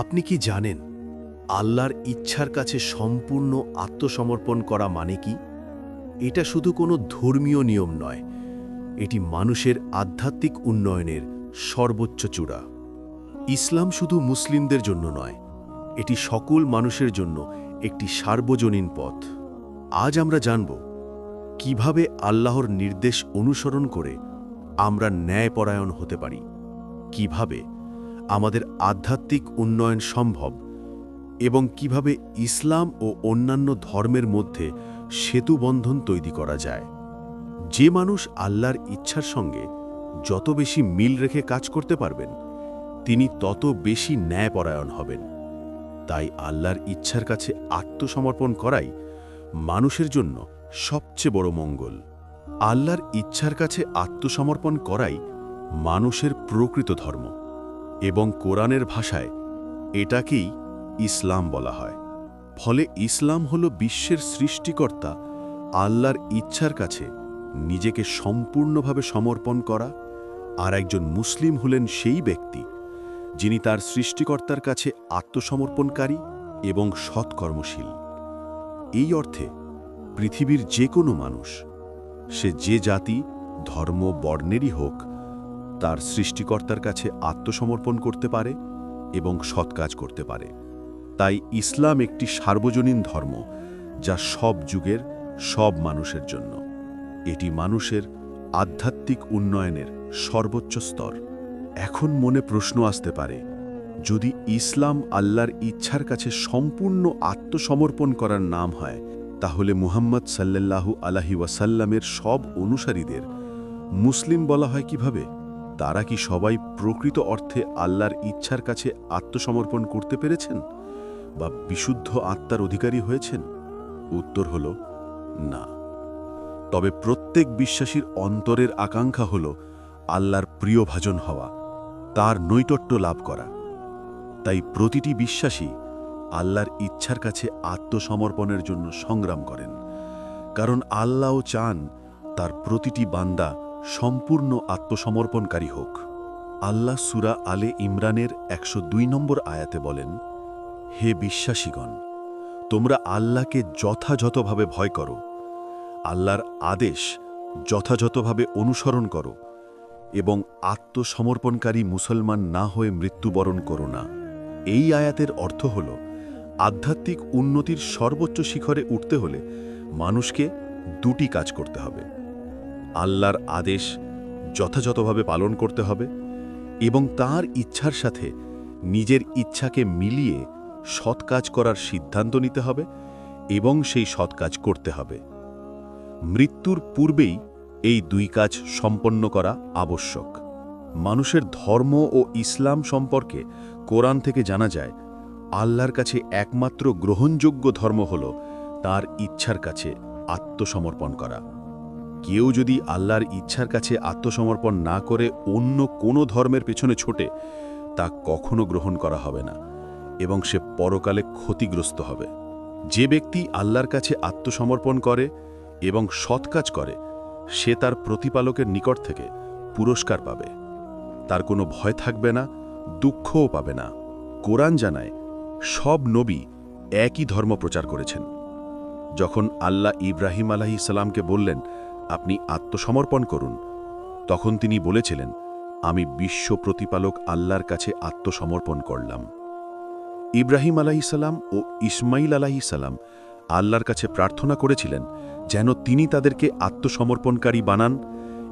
আপনি কি জানেন আল্লাহর ইচ্ছার কাছে সম্পূর্ণ আত্মসমর্পণ করা মানে কি? এটা শুধু কোনো ধর্মীয় নিয়ম নয়, এটি মানুষের আধ্যাত্মিক উন্নয়নের সর্বোচ্চ চূড়া। ইসলাম শুধু মুসলিমদের জন্য নয়, এটি সকল মানুষের জন্য একটি সার্বজনীন পথ। আজ আমরা জানব কীভাবে আল্লাহর নির্দেশ অনুসরণ করে আমরা ন্যায়পরায়ণ হতে পারি, কীভাবে আমাদের আধ্যাত্মিক উন্নয়ন সম্ভব এবং কীভাবে ইসলাম ও অন্যান্য ধর্মের মধ্যে সেতুবন্ধন তৈরি করা যায়। যে মানুষ আল্লাহর ইচ্ছার সঙ্গে যত বেশি মিল রেখে কাজ করতে পারবেন, তিনি তত বেশি ন্যায়পরায়ণ হবেন। তাই আল্লাহর ইচ্ছার কাছে আত্মসমর্পণ করাই মানুষের জন্য সবচেয়ে বড় মঙ্গল। আল্লাহর ইচ্ছার কাছে আত্মসমর্পণ করাই মানুষের প্রকৃত ধর্ম। এবং কোরআনের ভাষায় এটাকেই ইসলাম বলা হয়। ফলে ইসলাম হল বিশ্বের সৃষ্টিকর্তা, আল্লাহর ইচ্ছার কাছে নিজেকে সম্পূর্ণভাবে সমর্পণ করা আর একজন মুসলিম হলেন সেই ব্যক্তি যিনি তার সৃষ্টিকর্তার কাছে আত্মসমর্পণকারী এবং সৎকর্মশীল। এই অর্থে পৃথিবীর যে কোনো মানুষ, সে যে জাতি, ধর্ম, বর্ণেরই হোক তার সৃষ্টিকর্তার কাছে আত্মসমর্পণ করতে পারে এবং সৎ কাজ করতে পারে। তাই ইসলাম একটি সার্বজনীন ধর্ম, যা সব যুগের, সব মানুষের জন্য। এটি মানুষের আধ্যাত্মিক উন্নয়নের সর্বোচ্চ স্তর। এখন মনে প্রশ্ন আসতে পারে, যদি ইসলাম আল্লাহর ইচ্ছার কাছে সম্পূর্ণ আত্মসমর্পণ করার নাম হয়, তাহলে মুহাম্মদ সাল্লাল্লাহু আলাহি ওয়াসাল্লামের সব অনুসারীদের মুসলিম বলা হয় কীভাবে? তারা কি সবাই প্রকৃত অর্থে আল্লাহর ইচ্ছার কাছে আত্মসমর্পণ করতে পেরেছেন? বা বিশুদ্ধ আত্মার অধিকারী হয়েছেন? উত্তর হল, না। তবে প্রত্যেক বিশ্বাসীর অন্তরের আকাঙ্ক্ষা হল আল্লাহর প্রিয়ভাজন হওয়া, তার নৈটট্য লাভ করা। তাই প্রতিটি বিশ্বাসী আল্লাহর ইচ্ছার কাছে আত্মসমর্পণের জন্য সংগ্রাম করেন। কারণ আল্লাহও চান তার প্রতিটি বান্দা সম্পূর্ণ আত্মসমর্পণকারী হোক। আল্লাহ সুরা আলে ইমরানের একশো দুই নম্বর আয়াতে বলেন, হে বিশ্বাসীগণ, তোমরা আল্লাহকে যথাযথভাবে ভয় করো। আল্লাহর আদেশ যথাযথভাবে অনুসরণ করো এবং আত্মসমর্পণকারী মুসলমান না হয়ে মৃত্যুবরণ করো না। এই আয়াতের অর্থ হল, আধ্যাত্মিক উন্নতির সর্বোচ্চ শিখরে উঠতে হলে মানুষকে দুটি কাজ করতে হবে। আল্লাহর আদেশ যথাযথভাবে পালন করতে হবে এবং তার ইচ্ছার সাথে নিজের ইচ্ছাকে মিলিয়ে সৎ কাজ করার সিদ্ধান্ত নিতে হবে এবং সেই সৎ কাজ করতে হবে। মৃত্যুর পূর্বেই এই দুই কাজ সম্পন্ন করা আবশ্যক। মানুষের ধর্ম ও ইসলাম সম্পর্কে কোরআন থেকে জানা যায়, আল্লাহর কাছে একমাত্র গ্রহণযোগ্য ধর্ম হল তার ইচ্ছার কাছে আত্মসমর্পণ করা। কেউ যদি আল্লাহর ইচ্ছার কাছে আত্মসমর্পণ না করে অন্য কোনো ধর্মের পেছনে ছোটে, তা কখনো গ্রহণ করা হবে না এবং সে পরকালে ক্ষতিগ্রস্ত হবে। যে ব্যক্তি আল্লাহর কাছে আত্মসমর্পণ করে এবং সৎ কাজ করে, সে তার প্রতিপালকের নিকট থেকে পুরস্কার পাবে। তার কোনো ভয় থাকবে না, দুঃখও পাবে না। কোরআন জানায়, সব নবী একই ধর্ম প্রচার করেছেন। যখন আল্লাহ ইব্রাহিম আলাহি সালামকে বললেন আপনি আত্মসমর্পণ করুন। তখন তিনি বলেছিলেন, আমি বিশ্ব প্রতিপালক আল্লাহর কাছে আত্মসমর্পণ করলাম। ইব্রাহিম আলাহিসাল্লাম ও ইসমাইল আলাহিসাল্লাম আল্লাহর কাছে প্রার্থনা করেছিলেন যেন তিনি তাদেরকে আত্মসমর্পণকারী বানান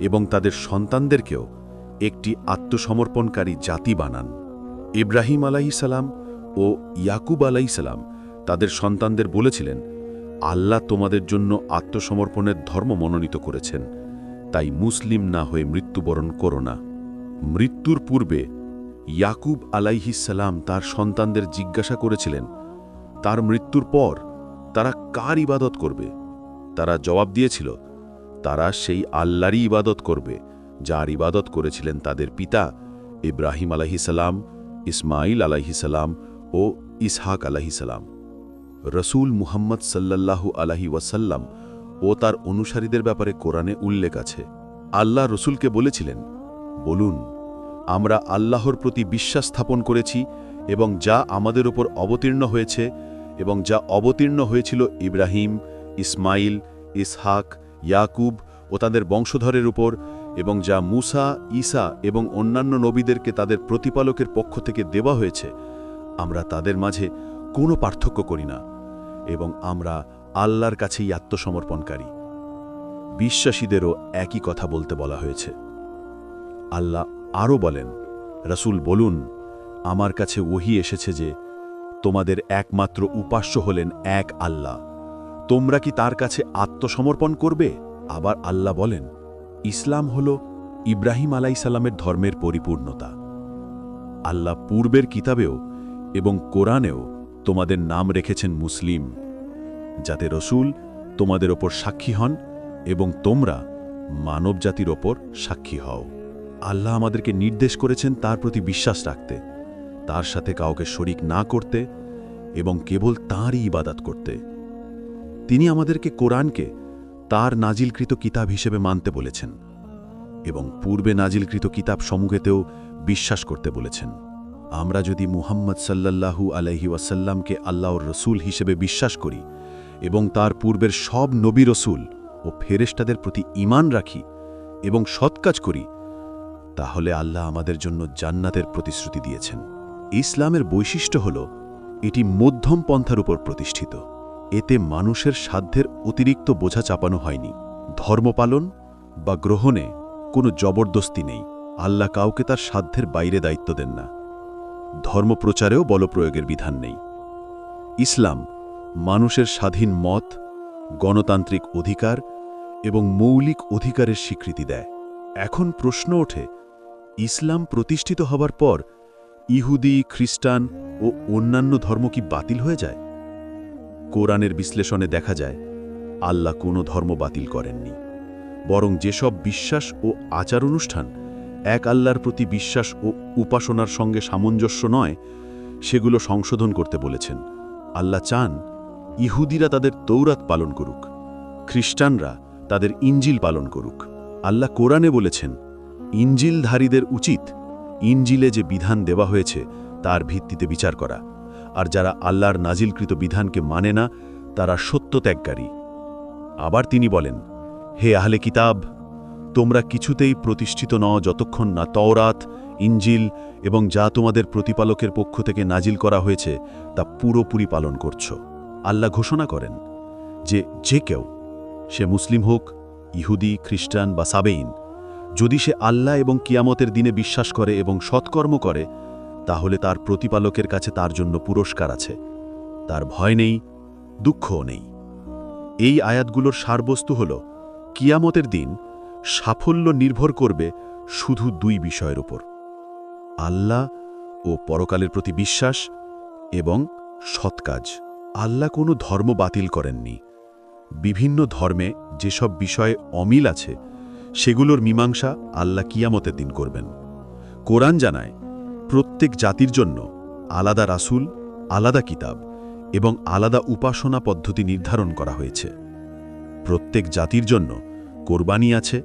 এবং তাদের সন্তানদেরকেও একটি আত্মসমর্পণকারী জাতি বানান। ইব্রাহিম আলাইসালাম ও ইয়াকুব আলাইসালাম তাদের সন্তানদের বলেছিলেন আল্লাহ তোমাদের জন্য আত্মসমর্পণের ধর্ম মনোনীত করেছেন। তাই মুসলিম না হয়ে মৃত্যুবরণ করো না। মৃত্যুর পূর্বে ইয়াকুব আলাইহিসাল্লাম তার সন্তানদের জিজ্ঞাসা করেছিলেন, তার মৃত্যুর পর তারা কার ইবাদত করবে? তারা জবাব দিয়েছিল, তারা সেই আল্লাহরই ইবাদত করবে, যার ইবাদত করেছিলেন তাদের পিতা ইব্রাহিম আলাহিসাল্লাম ইসমাইল আলাহিসাল্লাম ও ইসহাক আলাহিসাল্লাম রসুল মুহাম্মদ সাল্লাল্লাহু আলাহি ওয়াসাল্লাম ও তার অনুসারীদের ব্যাপারে কোরআনে উল্লেখ আছে। আল্লাহ রসুলকে বলেছিলেন, বলুন, আমরা আল্লাহর প্রতি বিশ্বাস স্থাপন করেছি এবং যা আমাদের উপর অবতীর্ণ হয়েছে এবং যা অবতীর্ণ হয়েছিল ইব্রাহিম, ইসমাইল, ইসহাক, ইয়াকুব ও তাদের বংশধরের উপর এবং যা মুসা, ঈসা এবং অন্যান্য নবীদেরকে তাদের প্রতিপালকের পক্ষ থেকে দেওয়া হয়েছে, আমরা তাদের মাঝে কোনো পার্থক্য করি না এবং আমরা আল্লাহর কাছেই আত্মসমর্পণকারী। বিশ্বাসীদেরও একই কথা বলতে বলা হয়েছে। আল্লাহ আরও বলেন, রসুল, বলুন, আমার কাছে ওহি এসেছে যে তোমাদের একমাত্র উপাস্য হলেন এক আল্লাহ। তোমরা কি তার কাছে আত্মসমর্পণ করবে? আবার আল্লাহ বলেন, ইসলাম হল ইব্রাহিম আলাইসাল্লামের ধর্মের পরিপূর্ণতা। আল্লাহ পূর্বের কিতাবেও এবং কোরআনেও তোমাদের নাম রেখেছেন মুসলিম, যাতে রসুল তোমাদের ওপর সাক্ষী হন এবং তোমরা মানবজাতির ওপর সাক্ষী হও। আল্লাহ আমাদেরকে নির্দেশ করেছেন তার প্রতি বিশ্বাস রাখতে, তার সাথে কাউকে শরিক না করতে এবং কেবল তাঁরই ইবাদাত করতে। তিনি আমাদেরকে কোরআনকে তার নাজিলকৃত কিতাব হিসেবে মানতে বলেছেন এবং পূর্বে নাজিলকৃত কিতাব সমূহেতেও বিশ্বাস করতে বলেছেন। আমরা যদি মুহাম্মদ সাল্লাল্লাহু আলহি ওয়াসাল্লামকে আল্লাহর রসুল হিসেবে বিশ্বাস করি এবং তার পূর্বের সব নবী রসুল ও ফেরেশতাদের প্রতি ঈমান রাখি এবং সৎকাজ করি, তাহলে আল্লাহ আমাদের জন্য জান্নাতের প্রতিশ্রুতি দিয়েছেন। ইসলামের বৈশিষ্ট্য হল, এটি মধ্যম পন্থার উপর প্রতিষ্ঠিত। এতে মানুষের সাধ্যের অতিরিক্ত বোঝা চাপানো হয়নি। ধর্মপালন বা গ্রহণে কোনো জবরদস্তি নেই। আল্লাহ কাউকে তার সাধ্যের বাইরে দায়িত্ব দেন না। ধর্মপ্রচারেও বলপ্রয়োগের বিধান নেই। ইসলাম মানুষের স্বাধীন মত, গণতান্ত্রিক অধিকার এবং মৌলিক অধিকারের স্বীকৃতি দেয়। এখন প্রশ্ন ওঠে, ইসলাম প্রতিষ্ঠিত হবার পর ইহুদি, খ্রিস্টান ও অন্যান্য ধর্ম কি বাতিল হয়ে যায়? কোরআনের বিশ্লেষণে দেখা যায়, আল্লাহ কোনো ধর্ম বাতিল করেননি। বরং যেসব বিশ্বাস ও আচার অনুষ্ঠান এক আল্লাহর প্রতি বিশ্বাস ও উপাসনার সঙ্গে সামঞ্জস্য নয়, সেগুলো সংশোধন করতে বলেছেন। আল্লাহ চান, ইহুদিরা তাদের তৌরাত পালন করুক, খ্রিস্টানরা তাদের ইঞ্জিল পালন করুক। আল্লাহ কোরআনে বলেছেন ইঞ্জিলধারীদের উচিত ইঞ্জিলে যে বিধান দেওয়া হয়েছে, তার ভিত্তিতে বিচার করা। আর যারা আল্লাহর নাজিলকৃত বিধানকে মানে না, তারা সত্য ত্যাগকারী। আবার তিনি বলেন, হে আহলে কিতাব তোমরা কিছুতেই প্রতিষ্ঠিত ন যতক্ষণ না তওরাত ইঞ্জিল এবং যা তোমাদের প্রতিপালকের পক্ষ থেকে নাজিল করা হয়েছে তা পুরোপুরি পালন করছ। আল্লাহ ঘোষণা করেন যে যে কেউ, সে মুসলিম হোক, ইহুদি, খ্রিস্টান বা সাবেইন, যদি সে আল্লাহ এবং কিয়ামতের দিনে বিশ্বাস করে এবং সৎকর্ম করে, তাহলে তার প্রতিপালকের কাছে তার জন্য পুরস্কার আছে। তার ভয় নেই, দুঃখও নেই। এই আয়াতগুলোর সারবস্তু হল, কিয়ামতের দিন সাফল্য নির্ভর করবে শুধু দুই বিষয়ের উপর। আল্লাহ ও পরকালের প্রতি বিশ্বাস এবং সৎকাজ আল্লাহ কোনো ধর্ম বাতিল করেননি। বিভিন্ন ধর্মে যেসব বিষয়ে অমিল আছে, সেগুলোর মীমাংসা আল্লাহ কিয়ামতের দিন করবেন। কোরআন জানায়, প্রত্যেক জাতির জন্য আলাদা রাসূল, আলাদা কিতাব এবং আলাদা উপাসনা পদ্ধতি নির্ধারণ করা হয়েছে। প্রত্যেক জাতির জন্য কোরবানি আছে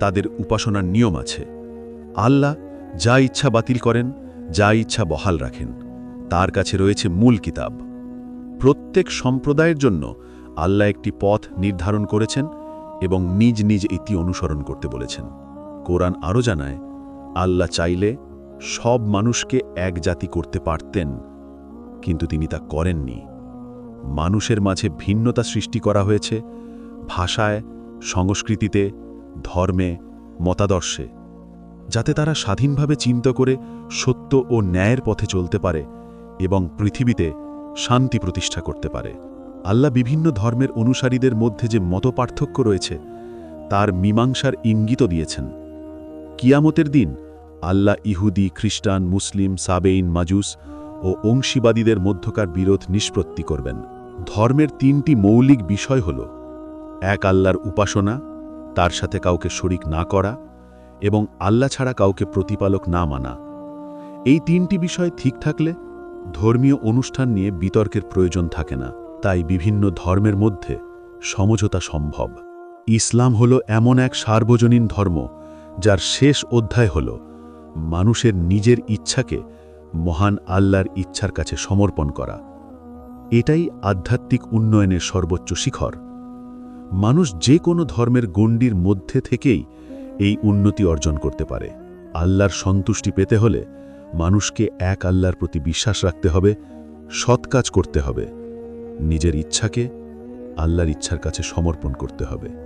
তাদের উপাসনার নিয়ম আছে। আল্লাহ যা ইচ্ছা বাতিল করেন, যা ইচ্ছা বহাল রাখেন। তার কাছে রয়েছে মূল কিতাব। প্রত্যেক সম্প্রদায়ের জন্য আল্লাহ একটি পথ নির্ধারণ করেছেন এবং নিজ নিজ ইতি অনুসরণ করতে বলেছেন। কোরআন আরও জানায়, আল্লাহ চাইলে সব মানুষকে এক জাতি করতে পারতেন, কিন্তু তিনি তা করেননি। মানুষের মাঝে ভিন্নতা সৃষ্টি করা হয়েছে, ভাষায়, সংস্কৃতিতে ধর্মে, মতাদর্শে, যাতে তারা স্বাধীনভাবে চিন্তা করে সত্য ও ন্যায়ের পথে চলতে পারে এবং পৃথিবীতে শান্তি প্রতিষ্ঠা করতে পারে। আল্লাহ বিভিন্ন ধর্মের অনুসারীদের মধ্যে যে মতপার্থক্য রয়েছে, তার মীমাংসার ইঙ্গিত দিয়েছেন। কিয়ামতের দিন আল্লাহ ইহুদি, খ্রিস্টান, মুসলিম, সাবেইন, মাজুস ও অংশীবাদীদের মধ্যকার বিরোধ নিষ্পত্তি করবেন। ধর্মের তিনটি মৌলিক বিষয় হল, এক আল্লাহর উপাসনা তার সাথে কাউকে শরিক না করা এবং আল্লাহ ছাড়া কাউকে প্রতিপালক না মানা। এই তিনটি বিষয় ঠিক থাকলে ধর্মীয় অনুষ্ঠান নিয়ে বিতর্কের প্রয়োজন থাকে না। তাই বিভিন্ন ধর্মের মধ্যে সমঝোতা সম্ভব। ইসলাম হল এমন এক সার্বজনীন ধর্ম, যার শেষ অধ্যায় হল মানুষের নিজের ইচ্ছাকে মহান আল্লাহর ইচ্ছার কাছে সমর্পণ করা। এটাই আধ্যাত্মিক উন্নয়নের সর্বোচ্চ শিখর। মানুষ যে কোনো ধর্মের গণ্ডির মধ্যে থেকেই এই উন্নতি অর্জন করতে পারে। আল্লাহর সন্তুষ্টি পেতে হলে মানুষকে এক আল্লাহর প্রতি বিশ্বাস রাখতে হবে, সৎ কাজ করতে হবে। নিজের ইচ্ছাকে আল্লাহর ইচ্ছার কাছে সমর্পণ করতে হবে।